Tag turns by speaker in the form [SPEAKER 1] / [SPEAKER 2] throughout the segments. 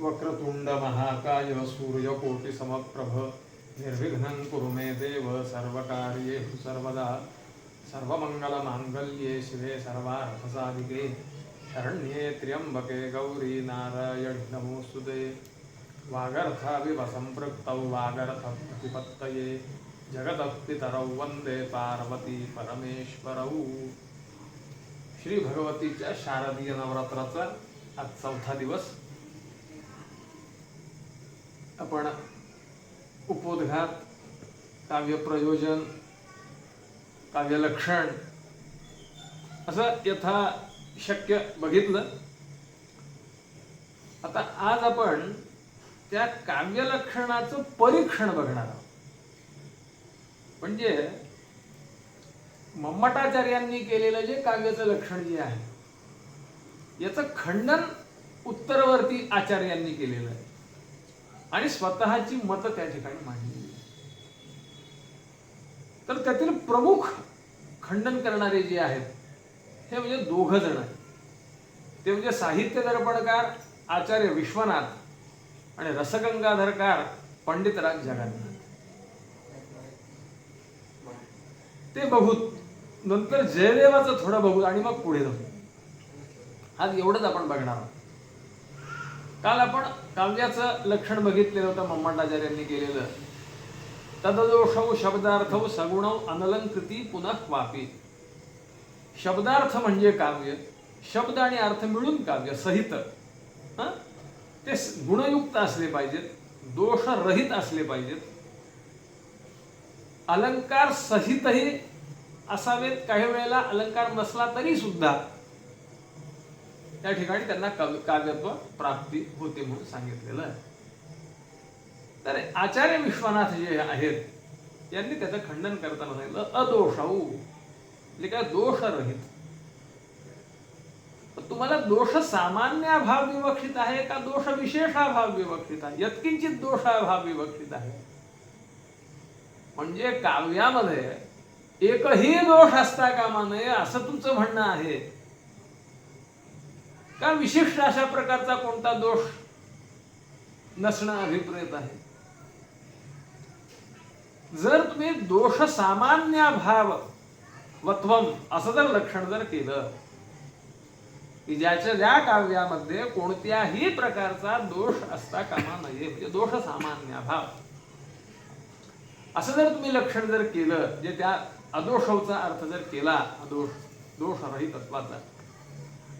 [SPEAKER 1] वक्रतुंड महाकाय सूर्यकोटिसमप्रभ निर्विघ्नं कुरु मे देव सर्वकार्येषु सर्वदा। सर्वमङ्गलमाङ्गल्ये शिवे सर्वार्थसाधिके। शरण्ये त्र्यम्बके गौरी नारायणि नमोऽस्तुते वागर्थाविव सम्पृक्तौ वागर्थप्रतिपत्तये। जगतः पितरौ वन्दे पार्वती परमेश्वरौ। श्री भगवतीच्या शारदीय नवरात्राचा आज चौथा दिवस। आपण उपोद्घात काव्यप्रयोजन काव्यलक्षण असं यथा शक्य बघितलं. आता आज आपण त्या काव्यलक्षणाचं परीक्षण बघणार आहोत. म्हणजे मम्मटाचार्यांनी केलेलं जे काव्याचं लक्षण जे आहे याचं खंडन उत्तरवर्ती आचार्यांनी केलेलं आहे. आणि स्वतःची मतं त्या ठिकाणी मांडलेली तर त्यातील प्रमुख खंडन करणारे जे आहेत हे म्हणजे दोघ जण आहेत. ते म्हणजे साहित्य दर्पणकार आचार्य विश्वनाथ आणि रसगंगाधरकार पंडितराज जगन्नाथ. ते बघूत नंतर जयदेवाचं थोडं बघू आणि मग पुढे जाऊ आज एवढंच आपण बघणार आहोत. काल आपण कांद्याचं लक्षण बघितलेलं होतं मम्मटाचार्यांनी केलेलं. तददोषौ शब्दार्थ सगुण अनलंकृती पुनः वापी शब्दार्थ म्हणजे काव्य शब्द आणि अर्थ मिळून काव्य सहित. ते गुणयुक्त असले पाहिजेत दोषरहित असले पाहिजेत. अलंकार सहितही असावेत काही वेळेला अलंकार नसला तरी सुद्धा त्या ठिकाणी त्यांना काव्यत्व प्राप्ती होते म्हणून सांगितलेलं आहे. तर आचार्य विश्वनाथ जे आहेत यांनी त्याचं खंडन करताना सांगितलं अदोषाऊ म्हणजे काय दोषरहित. तर तुम्हाला दोष सामान्य भाव विवक्षित आहे का दोष विशेषाभाव विवक्षित आहे? यत्किंचित दोषाभाव विवक्षित आहे. म्हणजे काव्यामध्ये एकही दोष असता कामा नये असं तुमचं म्हणणं आहे. का विशिष्ट अशा प्रकारचा कोणता दोष नसणं अभिप्रेत आहे? जर तुम्ही दोष सामान्य भाव वत्वम असं जर लक्षण जर केलं की ज्याच्या ज्या काव्यामध्ये कोणत्याही प्रकारचा दोष असता कामा नये म्हणजे दोष सामान्य भाव असं जर तुम्ही लक्षण जर केलं जे त्या अदोषवचा अर्थ जर केला अदोष दोष रहित तत्वाचा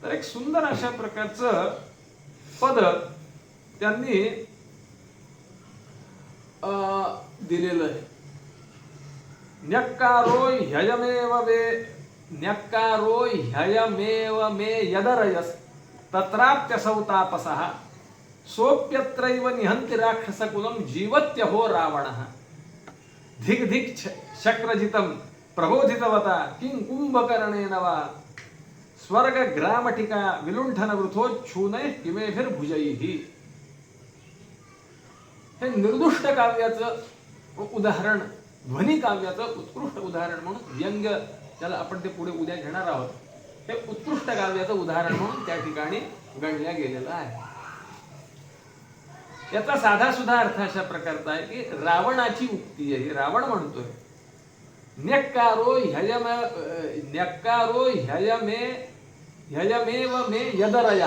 [SPEAKER 1] तर एक सुंदर अशा प्रकारचं पद त्यांनी दिलेलं आहे. न्यक्कारो ह्ययमेव वे न्यक्कारो ह्ययमेव मे यदरयस तत्राप्यसौ तापसः सोप्यत्रैव निहन्ति राक्षसकुलं जीवत्यहो रावणः। धिक् धिक् शक्रजितं प्रबोधितवता किं कुम्भकर्णेन वा स्वर्गग्रामटिका विलुंठनवृथोच्छूनैः किमेभिर्भुजैः हे. निर्दुष्ट काव्याचं उदाहरण ध्वनी काव्याचं उत्कृष्ट उदाहरण म्हणून व्यंग्य त्याला आपण ते पुढे उद्या घेणार आहोत हे उत्कृष्ट काव्याचं उदाहरण म्हणून त्या ठिकाणी गणल्या गेलेलं आहे. याचा साधा सुद्धा अर्थ अशा प्रकारचा आहे की रावणाची उक्ती आहे रावण म्हणतोय. न्यक्कारो ह्ययम अं, न्यक्कारो ह्ययमे ह्ययमेव मे यदरय।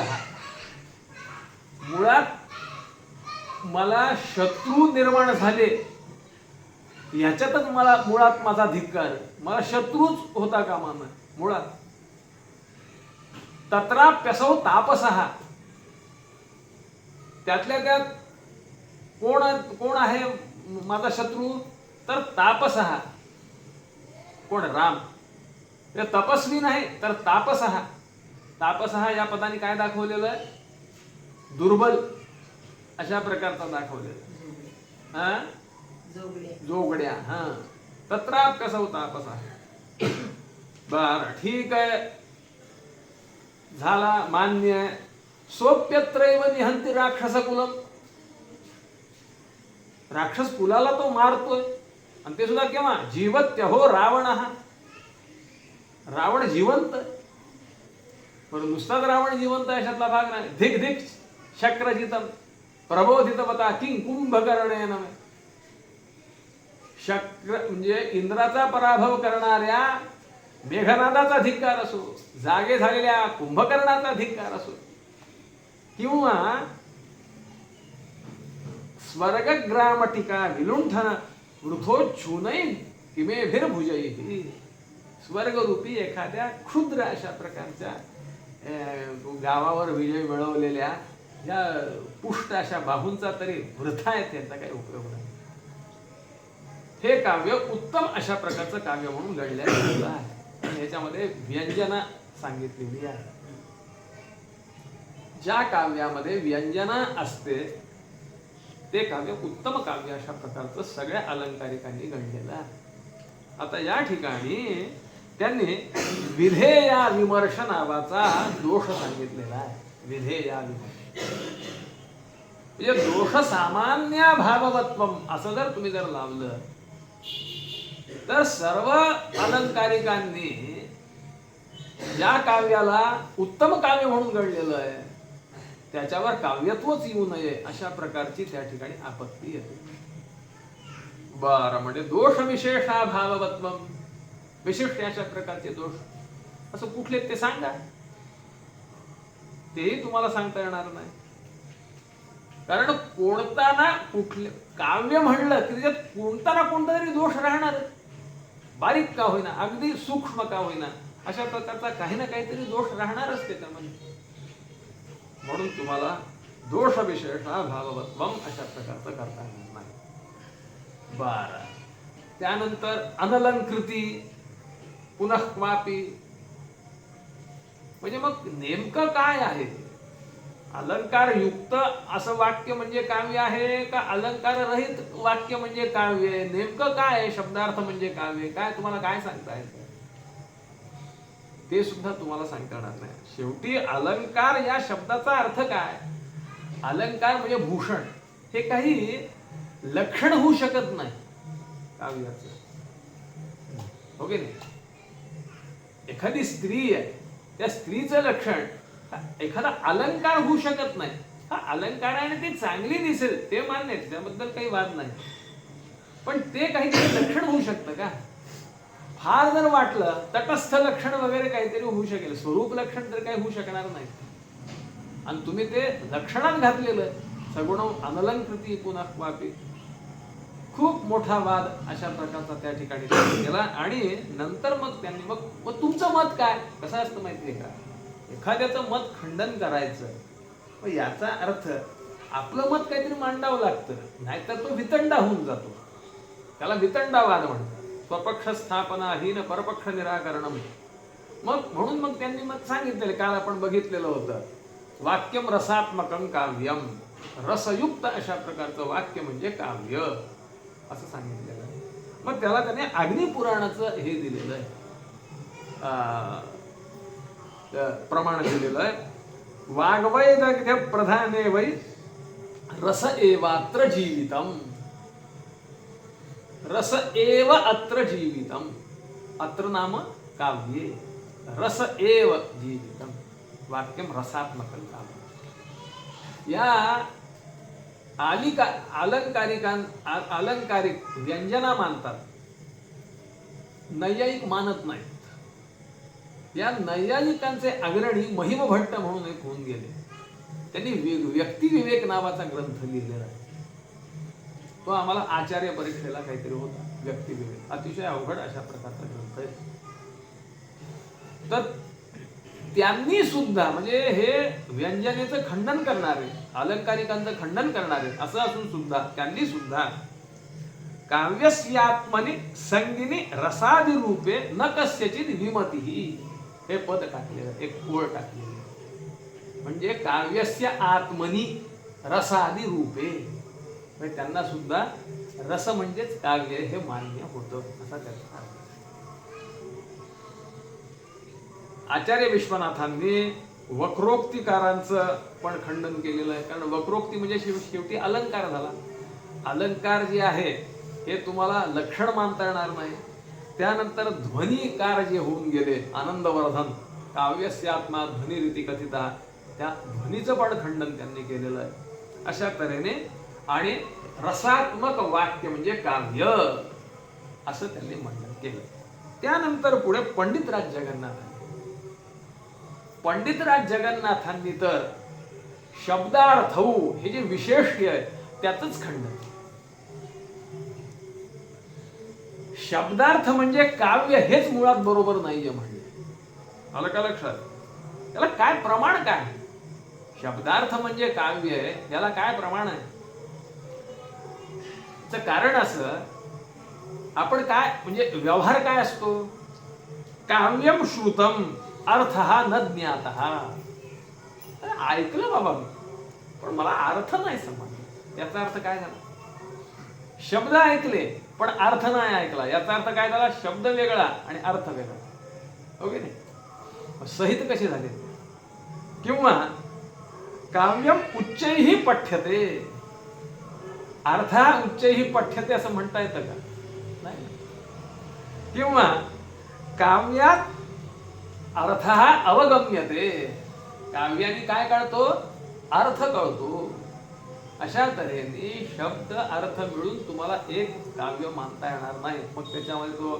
[SPEAKER 1] मुळात मला शत्रू निर्माण झाले. याच्यातच मला मुळात माझा धिक्कार मला शत्रूच होता कामा मुळात. तत्रा तत्राप्यसौ तापसहा त्यातल्या त्यात कोण कोण आहे माझा शत्रू? तर तापसहा कोण? राम. ते तपस्वी नाही तर तापसहा तापसहा या पदाने काय दाखवलेलं आहे? दुर्बल अशा प्रकारचा दाखवलेला हा?
[SPEAKER 2] जोगड्या.
[SPEAKER 1] हा. तत्राप कसा होता तापसा बर ठीक आहे. झाला मान्य. आहे. सोप्यत्रैव निहंती राक्षस कुलम राक्षस कुलाला तो मारतोय. आणि ते सुद्धा केव्हा? जीवत्य हो रावण. हा रावण जिवंत आहे. पण नुसताच रावण जिवंत आहे अशातला भाग नाही. धिक धिक शक्रजितम प्रबोधितवता किंग कुंभकर्णेन मे शक्र म्हणजे इंद्राचा पराभव करणाऱ्या मेघनादाचा धिक्कार असो जागे झालेल्या कुंभकर्णाचा धिक्कार असो किंवा स्वर्गग्रामटिका विलुंठन वृथोच्छूनय किमेभिर स्वर्गरूपी एखाद्या क्षुद्र अशा प्रकारच्या गावावर विजय मिळवलेल्या या पुष्ट अशा बाहूंचा तरी वृथा आहे त्यांचा काही उपयोग नाही. हे काव्य उत्तम अशा प्रकारचं काव्य म्हणून घडलं आहे. याच्यामध्ये व्यंजना सांगितलेली आहे. ज्या काव्यामध्ये व्यंजना असते ते काव्य उत्तम काव्य अशा प्रकारचं सगळ्या अलंकारिकांनी घडलेलं आहे. आता या ठिकाणी त्यांनी विधेया विमर्श नावाचा दोष सांगितलेला आहे. विधेया विमर्श. म्हणजे दोष सामान्य भाववत्वम असं जर तुम्ही जर लावलं तर सर्व अलंकारिकांनी या काव्याला उत्तम काव्य म्हणून घडलेलं आहे त्याच्यावर काव्यत्वच येऊ नये अशा प्रकारची त्या ठिकाणी आपत्ती येते. बर म्हणजे दोष विशेषा भाववत्वम विशिष्ट अशा प्रकारचे दोष. असं कुठले ते सांगा. तेही तुम्हाला सांगता येणार नाही. कारण कोणता ना कुठले काव्य म्हणलं की त्याच्यात कोणता ना कोणता तरी दोष राहणार. बारीक का होईना अगदी सूक्ष्म का होईना अशा प्रकारचा काही ना काहीतरी दोष राहणारच त्याच्यामध्ये. म्हणून तुम्हाला दोष विशेष हा अशा प्रकारचं करता येणार नाही. बर. त्यानंतर अनलंकृती. पुनःक्वापी म्हणजे मग नेमकं काय आहे? अलंकार युक्त असं वाक्य म्हणजे काव्य आहे का अलंकार रहित वाक्य म्हणजे काव्य आहे? नेमकं काय आहे? शब्दार्थ म्हणजे काव्य काय तुम्हाला काय सांगता येतं ते सुद्धा तुम्हाला सांगता येणार नाही. शेवटी अलंकार या शब्दाचा अर्थ काय? अलंकार म्हणजे भूषण. हे काही लक्षण होऊ शकत नाही काव्याचं. हो ओके नाही? एखादी स्त्री आहे त्या स्त्रीचं लक्षण एखादा अलंकार होऊ शकत नाही. हा अलंकार आणि ती चांगली दिसेल ते मान्य त्याबद्दल काही वाद नाही. पण ते काहीतरी लक्षण होऊ शकतं का? फार जर वाटलं तटस्थ लक्षण वगैरे काहीतरी होऊ शकेल स्वरूप लक्षण तर काही होऊ शकणार नाही. आणि तुम्ही ते लक्षणात घातलेलं सगुण अनलंकृती पुन्हा वापी. खूप मोठा वाद अशा प्रकारचा त्या ठिकाणी केला. आणि नंतर मग त्यांनी मग मग तुमचं मत काय? कसं असतं माहितीये का? एखाद्याचं मत खंडन करायचं. मग याचा अर्थ आपलं मत काहीतरी मांडावं लागतं. नाहीतर तो वितंडा होऊन जातो. त्याला वितंडावाद म्हणतात. स्वपक्ष स्थापनाहीन परपक्ष निराकरण मग म्हणून मग त्यांनी मग सांगितलेलं काल आपण बघितलेलं होतं. वाक्यम रसात्मकम काव्यम. रसयुक्त अशा प्रकारचं वाक्य म्हणजे काव्य. असं सांगितलेलं आहे. मग त्याला त्याने अग्निपुराणाचं हे दिलेलं आहे. प्रमाण दिलेलं आहे. वाग्वैदग्ध्य प्रधाने वै रस एवात्र जीवितम. रस एव अत्र जीवितम. अत्र नाम काव्ये. रस एव जीवितम. वाक्यम रसात्मकं काव्य. या आलिका अलंकारिकां अलंकारिक व्यंजना मानतात. नैयायिक मानत नाहीत. या नैयायिकांचे अग्रणी महिम भट्ट म्हणून एक होऊन गेले. त्यांनी व्यक्तिविवेक नावाचा ग्रंथ लिहिलेला आहे. तो आम्हाला आचार्य परीक्षेला काहीतरी होता व्यक्तिविवेक. अतिशय अवघड अशा प्रकारचा ग्रंथ आहे. तर त्यांनी सुद्धा म्हणजे हे व्यंजनेचं खंडन करणारे अलंकारिकांचं खंडन करणारे असं असून सुद्धा त्यांनी सुद्धा काव्यस्यात्मने संगिनी रसादि रूपे न कस्यचित विमती. हे पद टाकलेलं एक कोळ टाकलेलं. म्हणजे काव्यस्य आत्मनी रसादि रूपे म्हणजे त्यांना सुद्धा रस म्हणजेच काव्य हे मान्य होतं असा त्याचा अर्थ. आचार्य विश्वनाथांनी वक्रोक्तिकारांचं पण खंडन केलेलं आहे. कारण वक्रोक्ती म्हणजे शेव- शेवटी अलंकार झाला. अलंकार जे आहे हे तुम्हाला लक्षण मानता येणार नाही. त्यानंतर ध्वनिकार जे होऊन गेले आनंदवर्धन काव्यस्यात्मा ध्वनिरीती कथिता त्या ध्वनीचं पण खंडन त्यांनी केलेलं आहे. अशा तऱ्हेने आणि रसात्मक वाक्य म्हणजे काव्य असं त्यांनी म्हणणं केलं. त्यानंतर पुढे पंडितराज जगन्नाथ पंडितराज जगन्नाथांनी तर शब्दार्थऊ हे जे विशेष्य आहे त्यातच खंडन शब्दार्थ म्हणजे काव्य हेच मुळात बरोबर नाहीये म्हणले. आलं का लक्षात? त्याला काय प्रमाण काय? शब्दार्थ म्हणजे काव्य आहे याला काय प्रमाण आहे? कारण असं आपण काय म्हणजे व्यवहार काय असतो? काव्यम श्रुतम. अर्थ हा न ज्ञात. ऐकलं बाबा मी. पण मला अर्थ नाही समजला. याचा अर्थ काय झाला? शब्द ऐकले पण अर्थ नाही ऐकला. याचा अर्थ काय झाला? शब्द वेगळा आणि अर्थ वेगळा. हो ओके नाही? सहित कसे झाले? किंवा काव्यम उच्चही पठ्यते. अर्था उच्चही पठ्यते असं म्हणता येतं का? नाही. किंवा काव्यात अर्थ हा अवगम्यते. काव्याने काय कळतो अर्थ कळतो. अशा तऱ्हेने शब्द अर्थ मिळून तुम्हाला एक काव्य मानता येणार नाही. मग त्याच्यामध्ये तो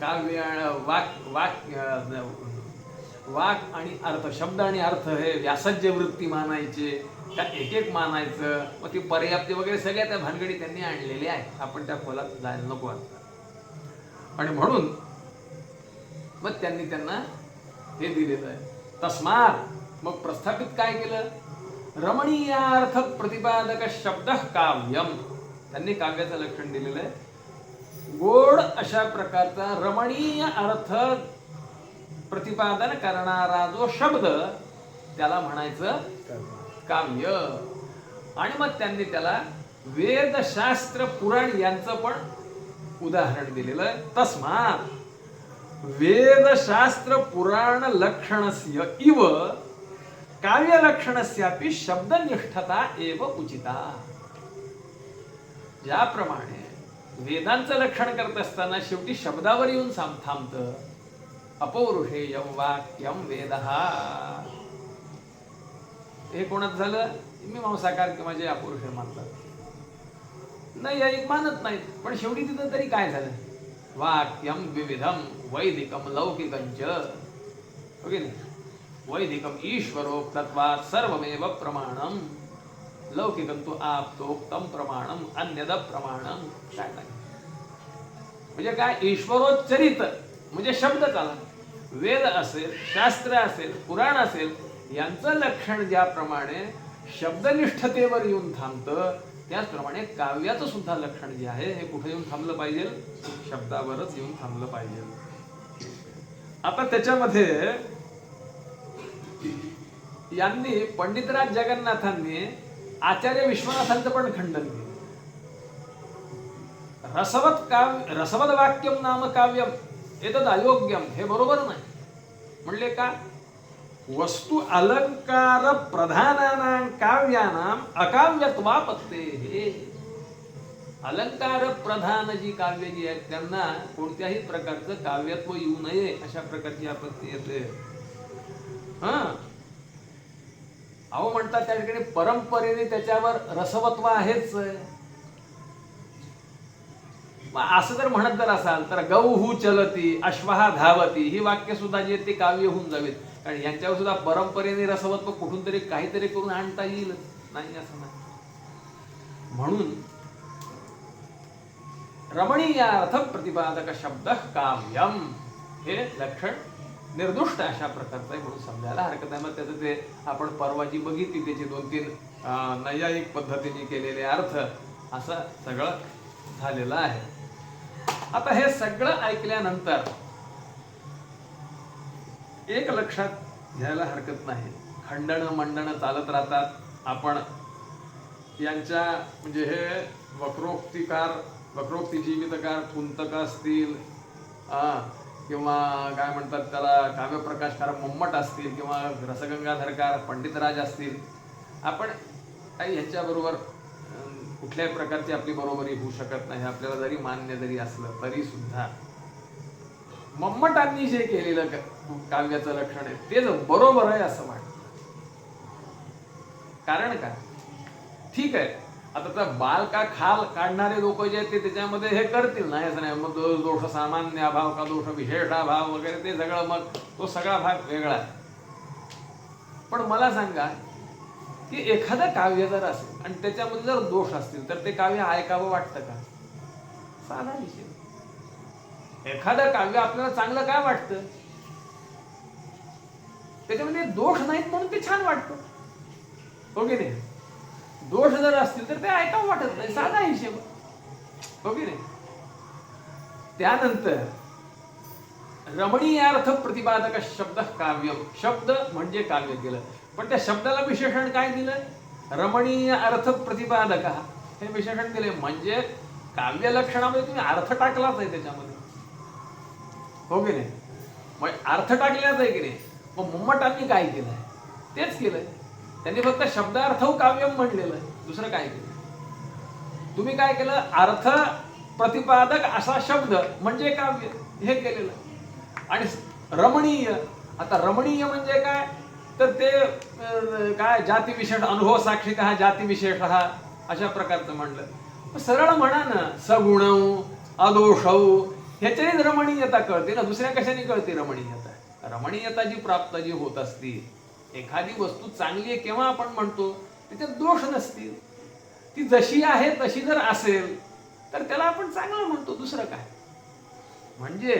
[SPEAKER 1] काव्य वाक वाक वाक आणि अर्थ शब्द आणि अर्थ हे व्यासज्य वृत्ती मानायचे का एक एक मानायचं मग ती पर्याप्ती वगैरे सगळ्या त्या भानगडी त्यांनी आणलेल्या आहेत. आपण त्या खोलात जायला नको आता. आणि म्हणून मग त्यांनी त्यांना हे दिलेलं आहे. तस्मात मग प्रस्थापित काय केलं? रमणीयार्थ प्रतिपादक शब्द काव्यम. त्यांनी काव्याचं लक्षण दिलेलं आहे. गोड अशा प्रकारचा रमणीय अर्थ प्रतिपादन करणारा जो शब्द त्याला म्हणायचं काव्य. आणि मग त्यांनी त्याला वेदशास्त्र पुराण यांचं पण उदाहरण दिलेलं आहे. तस्मात वेदशास्त्र पुराण लक्षणस्य इव काव्य लक्षणस्यापि शब्दनिष्ठता एव उचिता। ज्याप्रमाणे वेदांचं लक्षण करत असताना शेवटी शब्दावर येऊन थांब थांबतं। अपौरुषेयम वाक्यम वेद। हे कोणात झालं? मी मांसाकार किंवा जे अपौरुषे मानतात. नाही एक मानत नाहीत पण शेवटी तिथं तरी काय झालं? वाक्यम विविधम वैदिकम लौकिकंच ओके हो वैदिकम ईश्वरोक्तत्वात् सर्वमेव प्रमाणम लौकिकम तो आप्तोक्तम प्रमाणम अन्यद प्रमाणम काय म्हणजे काय? ईश्वरोच्चरित म्हणजे शब्द आला वेद असेल शास्त्र असेल पुराण असेल यांचं लक्षण ज्याप्रमाणे शब्दनिष्ठतेवर येऊन थांबतं त्याचप्रमाणे काव्याचं सुद्धा लक्षण जे आहे हे कुठे येऊन थांबलं पाहिजे? शब्दावरच येऊन थांबलं पाहिजे. आता त्याच्यामध्ये यांनी पंडितराज जगन्नाथांनी आचार्य विश्वनाथांचं पण खंडन केलं. रसवत काव्य रसवत वाक्यम नाम काव्यम एतद अयोग्यम हे बरोबर नाही. म्हणले का? वस्तु अलंकार प्रधानानां काव्यानां अकाव्यत्वापत्ते। हे अलंकार प्रधान जी काव्य जी आहेत त्यांना कोणत्याही प्रकारचं काव्यत्व येऊ नये अशा प्रकारची आपत्ती येते. हा? अहो म्हणतात त्या ठिकाणी परंपरेने त्याच्यावर रसवत्व आहेच. मग असं जर म्हणत जर असाल तर गौ हू चलती अश्वहा धावती ही वाक्य सुद्धा जी आहेत ती काव्य होऊन जावीत. कारण यांच्यावर सुद्धा परंपरेने रसवत्व कुठून तरी काहीतरी करून आणता येईल. नाही असं नाही. म्हणून रमणीय अर्थ प्रतिपादक शब्द काव्यम हे लक्षण निर्दुष्ट अशा प्रकारचं आहे म्हणून समजायला हरकत नाही. मग त्याचं ते आपण परवा जी बघितली त्याचे दोन तीन नैयायिक पद्धतीने केलेले अर्थ असं सगळं झालेलं आहे. आता हे सगळं ऐकल्यानंतर एक लक्षात घ्यायला हरकत नाही. खंडणं मंडणं चालत राहतात. आपण यांच्या म्हणजे हे वक्रोक्तिकार वक्रोक्ती जीवितकार कुंतक असतील किंवा काय म्हणतात त्याला काव्यप्रकाशकार मम्मट असतील किंवा रसगंगाधरकार पंडितराज असतील. आपण काही ह्याच्याबरोबर कुठल्याही प्रकारची आपली बरोबरी होऊ शकत नाही. आपल्याला जरी मान्य जरी असलं तरीसुद्धा मम्मटांनी जे केलेलं काव्याचं लक्षण आहे तेच बरोबर आहे असं वाटतं कारण काय ठीक आहे. आता त्या बाल का खाल काढणारे लोक जे आहेत ते त्याच्यामध्ये हे करतील नाही असं नाही मग दोष सामान्य अभाव का दोष विशेष अभाव वगैरे ते सगळं मग तो सगळा भाग वेगळा आहे. पण मला सांगा की एखादं काव्य जर असेल आणि त्याच्यामध्ये जर दोष असतील तर ते काव्य ऐकावं वाटतं का? साधा विषय. एखादं काव्य आपल्याला चांगलं काय वाटतं? त्याच्यामध्ये दोष नाहीत म्हणून ते छान वाटतं. हो की नाही? दोष जर असतील तर ते ऐकावं वाटत नाही. साधा हिशेब. हो की नाही? त्यानंतर रमणीयार्थ प्रतिपादक शब्द काव्य. शब्द म्हणजे काव्य केलं. पण त्या शब्दाला विशेषण काय दिलं? रमणीय अर्थ प्रतिपादक. हे विशेषण दिले. म्हणजे काव्य लक्षणामध्ये तुम्ही अर्थ टाकलाच आहे त्याच्यामध्ये. हो की नाही? मग अर्थ टाकलेलाच आहे की नाही? मग मुम्मटांनी काय केलंय? तेच केलंय. त्यांनी फक्त शब्दार्थ काव्यम म्हणलेलं आहे दुसरं काय केलं? तुम्ही काय केलं? अर्थ प्रतिपादक असा शब्द म्हणजे काव्य हे केलेलं. आणि रमणीय आता रमणीय म्हणजे काय? तर ते काय? जातीविशेष अनुभव साक्षी हा जातीविशेष हा अशा प्रकारचं म्हणलं सरळ म्हणा ना सगुण अदोष ह्याच्याने रमणीयता कळते ना दुसऱ्या कशाने कळते रमणीयता? रमणीयता जी प्राप्त जी होत असती एखादी वस्तू चांगली आहे केव्हा आपण म्हणतो त्याच्यात दोष नसतील. ती जशी आहे तशी जर असेल तर त्याला आपण चांगलं म्हणतो दुसरं काय? म्हणजे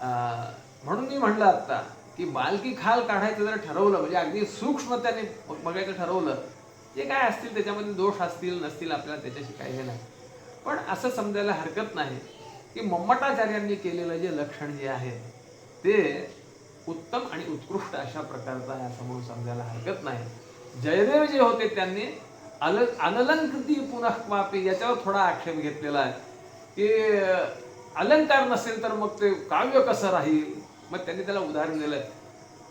[SPEAKER 1] अं, म्हणून मी म्हणलं आता की बालकी खाल काढायचं जर ठरवलं म्हणजे अगदी सूक्ष्म त्याने बघायचं ठरवलं जे काय असतील त्याच्यामध्ये दोष असतील नसतील आपल्याला त्याच्याशी काही हे नाही. पण असं समजायला हरकत नाही. की मम्मटाचार्यांनी केलेलं जे लक्षण जे आहे ते उत्तम आणि उत्कृष्ट अशा प्रकारचं आहे असं म्हणून समजायला हरकत नाही. जयदेव जे होते त्यांनी अल अनलंकृती पुनः मापी याच्यावर थोडा आक्षेप घेतलेला आहे. की अलंकार नसेल तर मग ते काव्य कसं राहील? मग त्यांनी त्याला उदाहरण दिलं.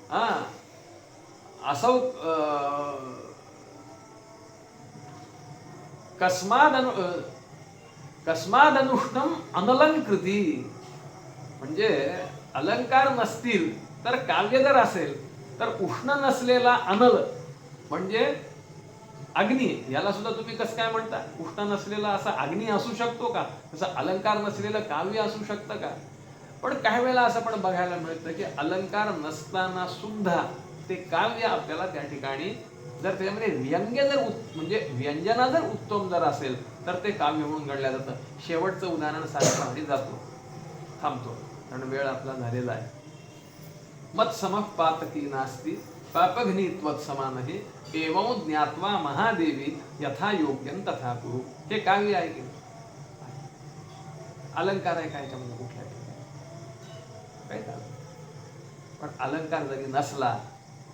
[SPEAKER 1] हा. असं कस्माद अनु कस्माद अनुष्णम अनलंकृती म्हणजे अलंकार नसतील तर काव्य जर असेल तर उष्ण नसलेला अनल म्हणजे अग्नी. याला सुद्धा तुम्ही कसं काय म्हणता? उष्ण नसलेला असा अग्नी असू शकतो का? तसं अलंकार नसलेलं काव्य असू शकतं का? पण काही वेळेला असं पण बघायला मिळतं की अलंकार नसताना सुद्धा ते काव्य आपल्याला त्या ठिकाणी जर त्याच्यामध्ये म्हणजे व्यंग्य जर म्हणजे व्यंजना जर उत्तम जर असेल तर ते काव्य म्हणून घडल्या जातं. शेवटचं उदाहरण सांगण्यासाठी जातो. थांबतो. कारण वेळ आपला झालेला आहे. मत समः पातकी नास्ती पापघ्नी हे एवं ज्ञात्वा महादेवी यथा योग्यं तथा कुरु. हे काव्य आहे की अलंकार आहे काय याच्यामध्ये कुठल्या? काय पण अलंकार जरी नसला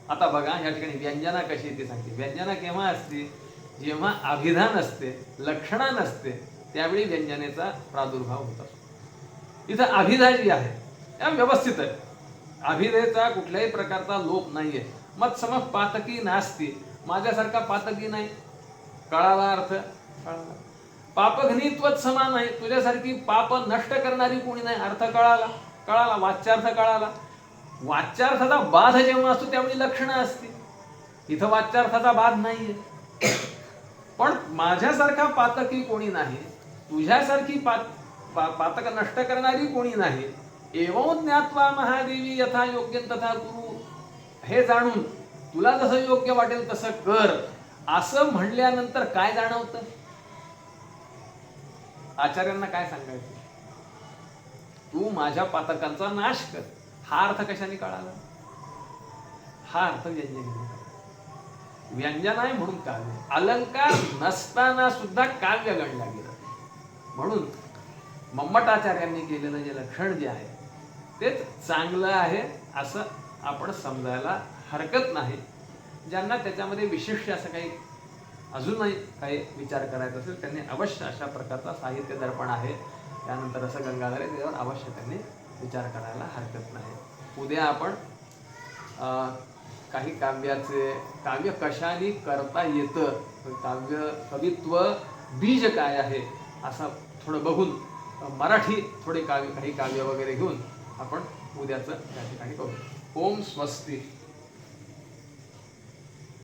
[SPEAKER 1] आता बघा या ठिकाणी व्यंजना कशी ती सांगते. व्यंजना केव्हा असते? जेव्हा अभिधान असते लक्षणा नसते त्यावेळी व्यंजनेचा प्रादुर्भाव होत असतो. इथं अभिधा जी आहे त्या व्यवस्थित आहे. अभिधेचा कुठल्याही प्रकारचा लोप नाहीये. मग समज पातकी नास्ती. माझ्यासारखा पातकी नाही. कळाला अर्थ? कळाला. पापघ्नित्वच समान आहे तुझ्यासारखी पाप नष्ट करणारी कोणी नाही. अर्थ कळाला. कळाला वाच्यार्थ कळाला. वाच्यार्थाचा बाध जेव्हा असतो त्यावेळी लक्षणं असते इथं वाच्यार्थाचा बाध नाहीये. पण माझ्यासारखा पातकी कोणी नाही तुझ्यासारखी पात पा- पातक नष्ट करणारी कोणी नाही एवं ज्ञात्वा महादेवी यथा योग्य तथा गुरु हे जाणून तुला जसं योग्य वाटेल तसं कर. असं म्हणल्यानंतर काय जाणवतं? आचार्यांना काय सांगायचं? तू माझ्या पातकांचा नाश कर. हा अर्थ कशाने कळाला? हा अर्थ व्यंजन व्यंजन आहे म्हणून काव्य. अलंकार नसताना सुद्धा काव्य गणला गेलं. म्हणून मम्मटाचार्यांनी केलेलं जे लक्षण जे आहे तेच चांगलं आहे असं आपण समजायला हरकत नाही. ज्यांना त्याच्यामध्ये विशिष्ट असं काही अजूनही काही विचार करायचा असेल त्यांनी अवश्य अशा प्रकारचा साहित्य दर्पण आहे. त्यानंतर असं गंगाधर आहे त्याच्यावर अवश्य त्यांनी विचार करायला हरकत नाही. उद्या आपण काही काव्याचे काव्य कशाने करता येतं? काव्य कवित्व बीज काय आहे? असं थोडं बघून मराठी थोडे काव्य काही काव्य वगैरे घेऊन आपण उद्याचं त्या ठिकाणी करू ओम स्वस्ती.